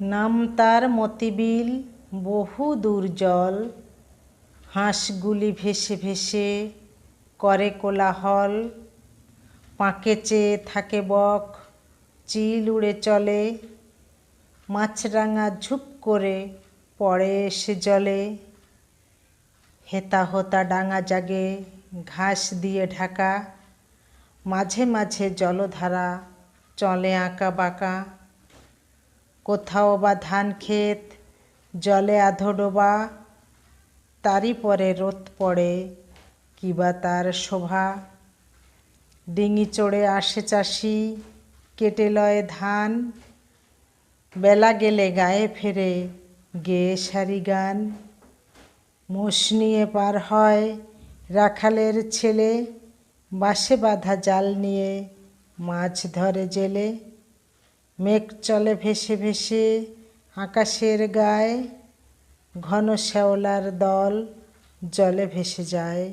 নাম তার মতিবিল, বহু দূর জল হাঁসগুলি ভেসে ভেসে করে কোলাহল। পাঁকে চেয়ে থাকে বক, চিল উড়ে চলে। মাছরাঙা ঝুপ করে পড়ে এসে জলে। হেতা হোতা ডাঙা জাগে, ঘাস দিয়ে ঢাকা। মাঝে মাঝে জলধারা চলে আঁকা বাঁকা। কোথাও বা ধান ক্ষেত, জলে আধো ডোবা, তারই পরে রোদ পড়ে কিবা তার শোভা? ডিঙি চড়ে আসে চাষি, কেটে লয় ধান, বেলা গেলে গায়ে ফেরে গেয়ে সারি গান। মোষ নিয়ে পার হয় রাখালের ছেলে, বাঁশে বাঁধা জাল নিয়ে মাছ ধরে জেলে। মেঘ চলে ভেসে ভেসে আকাশের গায়ে ঘন শ্যাওলার দল জলে ভেসে যায়।